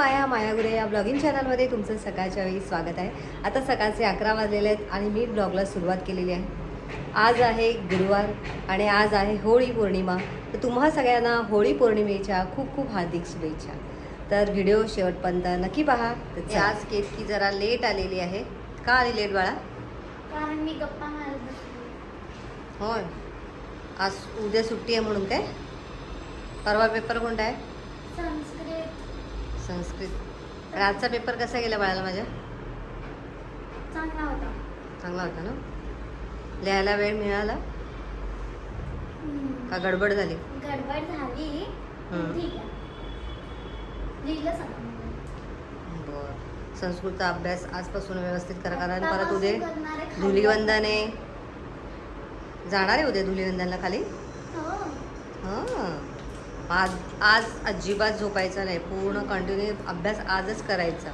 माया मायागुरे या ब्लॉगिंग चॅनलमध्ये तुमचं सकाळच्या वेळी स्वागत आहे. आता सकाळचे अकरा वाजलेले आहेत आणि मी ब्लॉगला सुरुवात केलेली आहे. आज आहे गुरुवार आणि आज आहे होळी पौर्णिमा. तर तुम्हा सगळ्यांना होळी पौर्णिमेच्या खूप खूप हार्दिक शुभेच्छा. तर व्हिडिओ शेवटपर्यंत नक्की पहा. तर आज केतकी जरा लेट आलेली आहे. का आली लेट बाळा? कारण मी गप्पा मारत होय. आज उद्या सुट्टी आहे म्हणून काय? परवा पेपर कोणता आहे? संस्कृत. आजचा पेपर कसा गेला बाळाला माझ्या? चांगला होता. चांगला होता ना? लिहायला वेळ मिळाला. का गडबड झाली? गडबड झाली. बरं. संस्कृतचा अभ्यास आजपासून व्यवस्थित करा कारण परत उद्या. धुलिवंदन. जाणार आहे उद्या धुलिवंदनला खाली? हो. आज आज अजिबात झोपायचं नाही. पूर्ण कंटिन्यू अभ्यास आजच करायचा.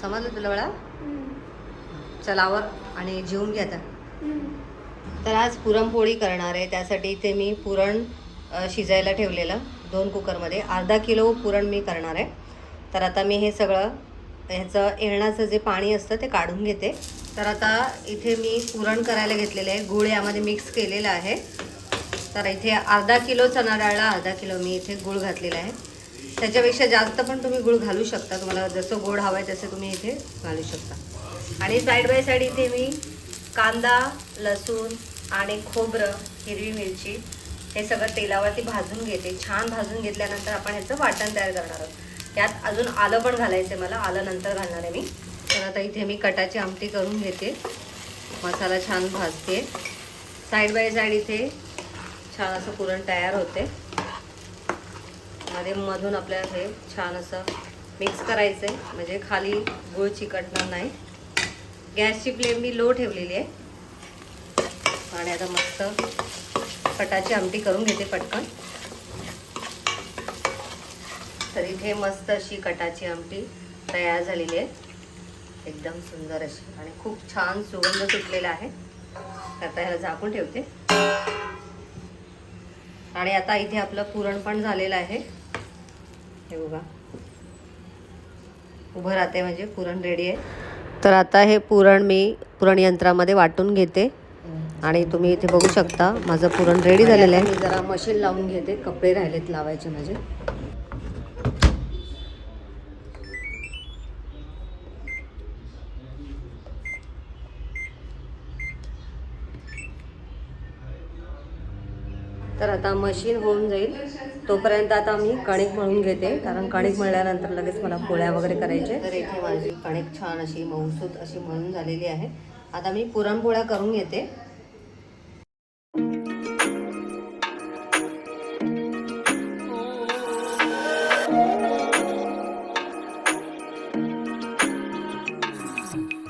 समजलं तुला हम्म. चलावर आणि जेवून घ्या. तर आज पुरणपोळी करणार आहे. त्यासाठी इथे मी पुरण शिजायला ठेवलेलं. दोन कुकरमध्ये. अर्धा किलो पुरण मी करणार आहे. तर आता मी हे सगळं ह्याचं येण्याचं जे पाणी असतं ते काढून घेते. तर आता इथे मी पुरण करायला घेतलेले आहे. गुळ यामध्ये मिक्स केलेला आहे. तर इथे अर्धा किलो चणा डाळला अर्धा किलो मी इथे गुळ घातलेला आहे. त्याच्यापेक्षा जास्त पण तुम्ही गुळ घालू शकता. तुम्हाला जसं गोड हवं आहे तसं तुम्ही इथे घालू शकता. आणि साईड बाय साईड इथे मी कांदा लसूण आणि खोबरं हिरवी मिरची हे सगळं तेलावरती भाजून घेते. छान भाजून घेतल्यानंतर आपण ह्याचं वाटण तयार करणार आहोत. त्यात अजून आलं पण घालायचं आहे मला. आलं नंतर घालणार आहे मी. तर आता इथे मी कटाची आमटी करून घेते. मसाला छान भाजते. साईड बाय साईड इथे छान असं पुरण तयार होते. मध्ये मधून आपल्याला हे छान असं मिक्स करायचं आहे म्हणजे खाली गुळ चिकटणार नाही. गॅसची फ्लेम मी लो ठेवलेली आहे. आणि आता मस्त कटाची आमटी करून घेते पटकन. तर इथे मस्त अशी कटाची आमटी तयार झालेली आहे. एकदम सुंदर अशी. आणि खूप छान सुगंध सुटलेला आहे. तर आता ह्याला झाकून ठेवते. आणि आता इथे आपलं पुरण पण झालेलं आहे. हे बघा. उभं राहते म्हणजे पुरण रेडी आहे. तर आता हे पुरण मी पुरण यंत्रामध्ये वाटून घेते. आणि तुम्ही इथे बघू शकता माझं पुरण रेडी झालेलं आहे. मी जरा मशीन लावून घेते कपडे राहिलेत लावायचे माझे. तर आता मशीन होऊन जाईल. तोपर्यंत आता मी कणिक मळून घेते. कारण कणिक मळल्यानंतर लगेच मला पोळ्या वगैरे करायचे. तर इथे माझी कणिक छान अशी मऊसूत अशी मळून झालेली आहे. आता मी पुरणपोळ्या करून घेते.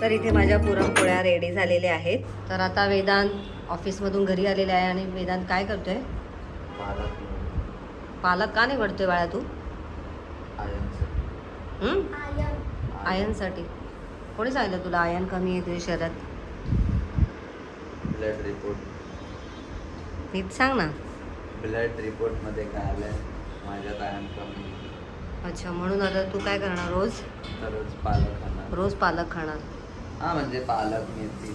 तर इथे माझ्या पुरणपोळ्या रेडी झालेल्या आहेत. तर आता वेदांत ऑफिसमधून घरी आलेले आहे आणि वेदांत काय करतोय? पालक का नाही वडतोय बाळा तू? हं? आयन. आयनसाठी. कोणी सांगितलं तुला आयन कमी आहे तुझ्या शरीरात ब्लड रिपोर्ट. नीट सांग ना. ब्लड रिपोर्टमध्ये काय आलंय? माझ्यात आयन कमी अच्छा म्हणून आता तू काय करणार रोज? तरच पालक खाणार. रोज पालक खाणार. हा म्हणजे पालक मेथी.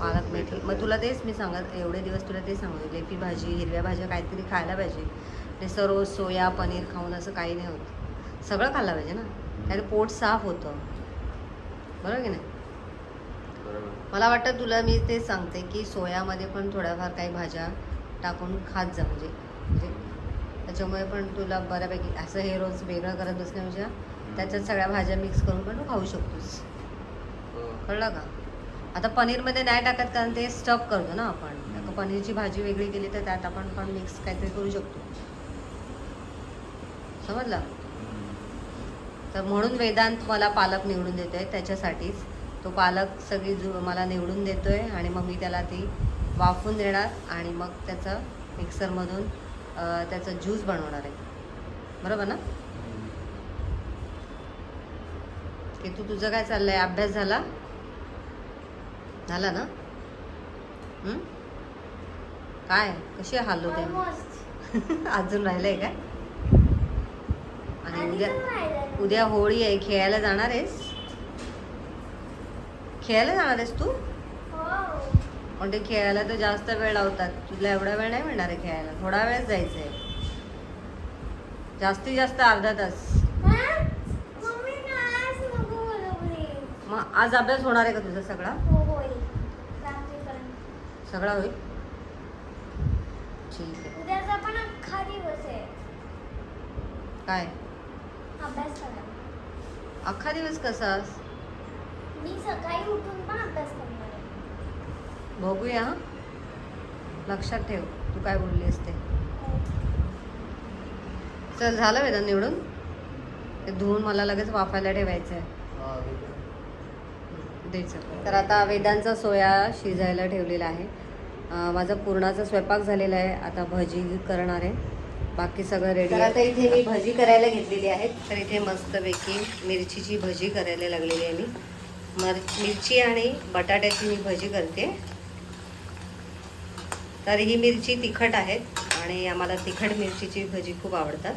पालक मेथी. मग. तुला तेच मी सांगत एवढे दिवस तुला तेच सांगत लेपी भाजी हिरव्या भाज्या काहीतरी खायला पाहिजे. नुसतं रोज सोया पनीर खाऊन असं काही नाही होत. सगळं खाल्लं पाहिजे ना. त्याने पोट साफ होतं. बरोबर की नाही? मला वाटतं तुला मी ते सांगते की सोयामध्ये पण थोड्याफार काही भाज्या टाकून खात जा. म्हणजे म्हणजे त्याच्यामुळे पण तुला बऱ्यापैकी असं हे रोज वेगळं करत बसण्यापेक्षा त्याच्यात सगळ्या भाज्या मिक्स करून पण तू खाऊ शकतोस. हो. कळलं का? आता पनीरमध्ये नाही टाकत कारण ते स्टफ करतो ना आपण. पनीरची भाजी वेगळी केली तर त्यात आपण पण मिक्स काहीतरी करू शकतो. समजलं. तर म्हणून वेदांत मला पालक निवडून देतोय त्याच्यासाठीच. तो पालक सगळी जु मला निवडून देतोय आणि मग मी त्याला ती वाफून देणार आणि मग त्याचं मिक्सरमधून त्याचं ज्यूस बनवणार आहे. बरोबर ना. की तू तुझं काय चाललंय? अभ्यास झाला? झाला ना? काय? कशी हालू ते ऑलमोस्ट अजून राहिलंय काय? आणि उद्या उद्या होळी आहे खेळायला जाणार आहेस? खेळायला जाणार आहेस तू? पण ते खेळायला तर जास्त वेळ लावतात. तुला एवढा वेळ नाही मिळणार आहे खेळायला. थोडा वेळच जायचं आहे जास्तीत जास्त अर्धा तास. मग आज अभ्यास होणार आहे का तुझा सगळा? सगळा होईल? ठीक आहे. काय? अभ्यास करायला. अख्खा दिवस कसा मी सकाळी उठून पण अभ्यास करणार आहे. बघूया. हं? लक्षात ठेव तू काय बोललीस ते. चल झालं वेदन निवडून? ते धुवून मला लगेच वाफायला ठेवायचं आहे द्यायचं तर आता वेदांचा सोया शिजायला ठेवलेला आहे. अं, माझा पूर्णाचा स्वयंपाक झालेला आहे. आता भजी करणार आहे. बाकी सगळं रेडी तर आता इथे मी भजी करायला घेतलेली आहे तर इथे मस्तपैकी मिरचीची भजी करायला लागलेली आहे मी. मर मिरची आणि बटाट्याची मी भजी करते. तर ही मिरची तिखट आहेत आणि आम्हाला तिखट मिरचीची भजी खूप आवडतात.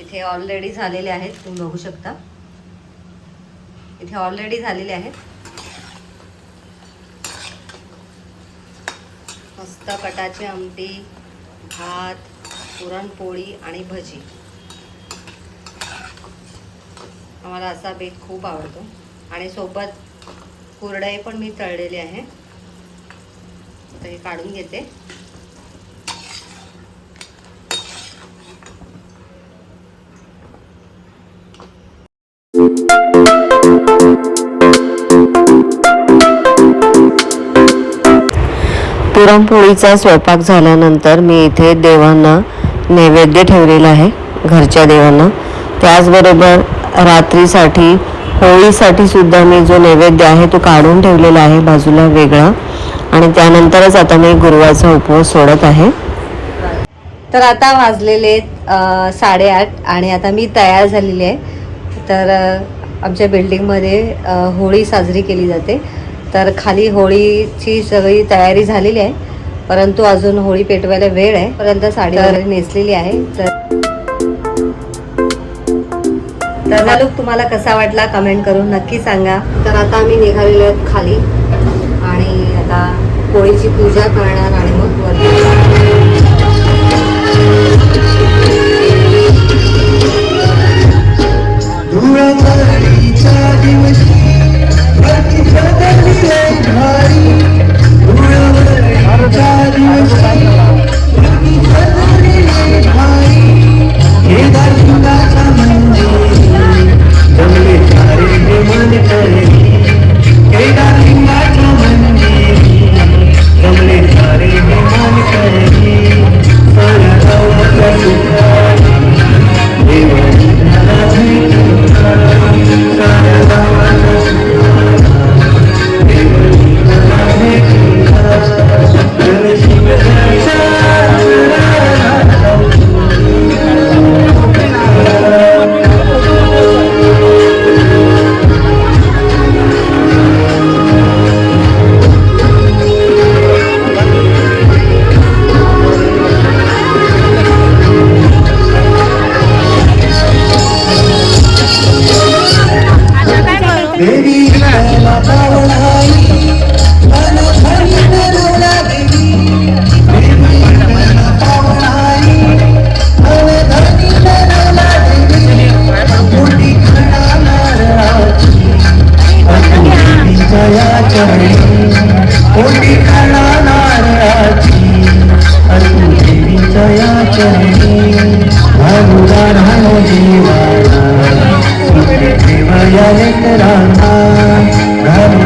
इथे ऑलरेडी झालेले आहेत तुम्ही बघू शकता. इथे ऑलरेडी झालेले आहेत. मस्त कटाची आमटी भात पुरणपोळी आणि भजी. आम्हाला असा बेत खूप आवडतो. आणि सोबत कुरडई पण मी तळलेली आहे. आता हे काढून घेते. पुरणपोळीचा स्वयंपाक झाल्यानंतर मी इथे देवांना नैवेद्य ठेवलेला आहे घरच्या देवांना. त्याचबरोबर रात्रीसाठी होळीसाठी सुद्धा मी जो नैवेद्य आहे तो काढून ठेवलेला आहे बाजूला वेगळा. आणि त्यानंतरच आता मी गुरुवारचा उपवास सोडत आहे. तर आता वाजलेले साडेआठ आणि आता मी तयार झालेली आहे. तर आमच्या बिल्डिंगमध्ये होळी साजरी केली जाते. तर खाली होळीची सगळी तयारी झालेली आहे. परंतु अजून होळी पेटवायला वेळ आहे. पर्यंत साडी वगैरे नेसलेली आहे. तर हा लुक तुम्हाला कसा वाटला कमेंट करून नक्की सांगा. तर आता आम्ही निघालेलो आहोत खाली. आणि आता होळीची पूजा करणार आणि मग वरती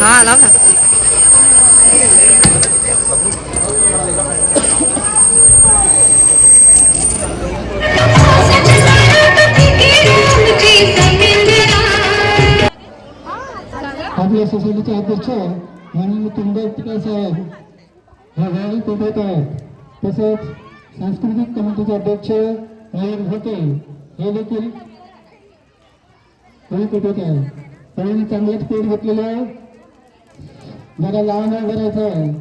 हा लाव ना. आपल्या सोसायटीचे अध्यक्ष माननीय तुंबटकर साहेब. हे ते देत आहेत तसेच सांस्कृतिक कमिटीचे अध्यक्ष मयूर होते हे देखील होळी पेटवत आहे तरुणी चांगलेच पेट घेतलेलं आहे जरा लावून करायचं आहे.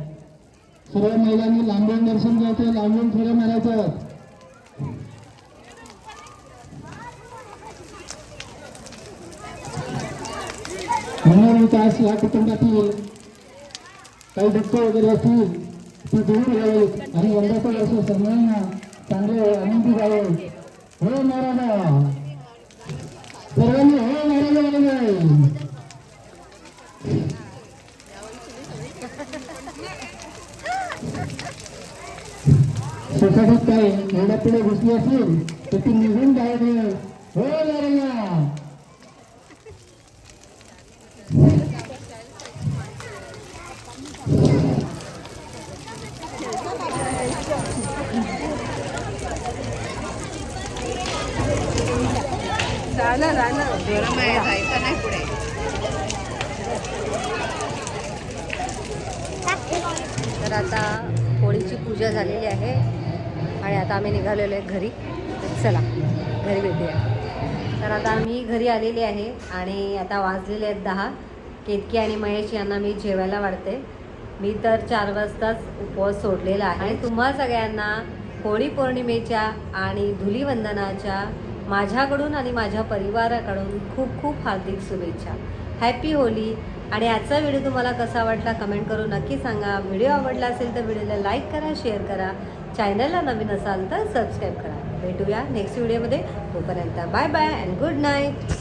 सर्व महिलांनी लांबून दर्शन घ्यायचं लांबून फेऱ्या मारायचं विकास या कुटुंबातील काही दुःख वगैरे असतील ती दूर राहील आणि यंदाचं वर्ष सर्वांना चांगले आनंदी जावे हो महाराजा सर्वांनी हो महाराजा म्हणाले सोसायटीत काही एवढ्या पुढे घुसली असेल तर ती निघून जायचं हो तर आता होळीची पूजा झालेली आहे आणि आता आम्ही निघालेलो आहे घरी. चला घरी भेटूया. तर आता आम्ही घरी आलेली आहे आणि आता वाजलेले आहेत दहा. केतकी आणि महेश यांना मी जेवायला वाढते. मी तर चार वाजताच उपवास सोडलेला आहे. आणि तुम्हा सगळ्यांना होळी पौर्णिमेच्या आणि धुलीवंदनाच्या माझ्याकडून आणि माझ्या परिवाराकडून खूप खूप हार्दिक शुभेच्छा. हॅपी होली आणि आजचा व्हिडिओ तुम्हाला कसा वाटला कमेंट करून नक्की सांगा. व्हिडिओ आवडला असेल तर व्हिडिओला लाईक करा शेअर करा. चॅनलला नवीन असाल तर सबस्क्राईब करा. भेटूया नेक्स्ट व्हिडिओमध्ये तोपर्यंत bye bye and good night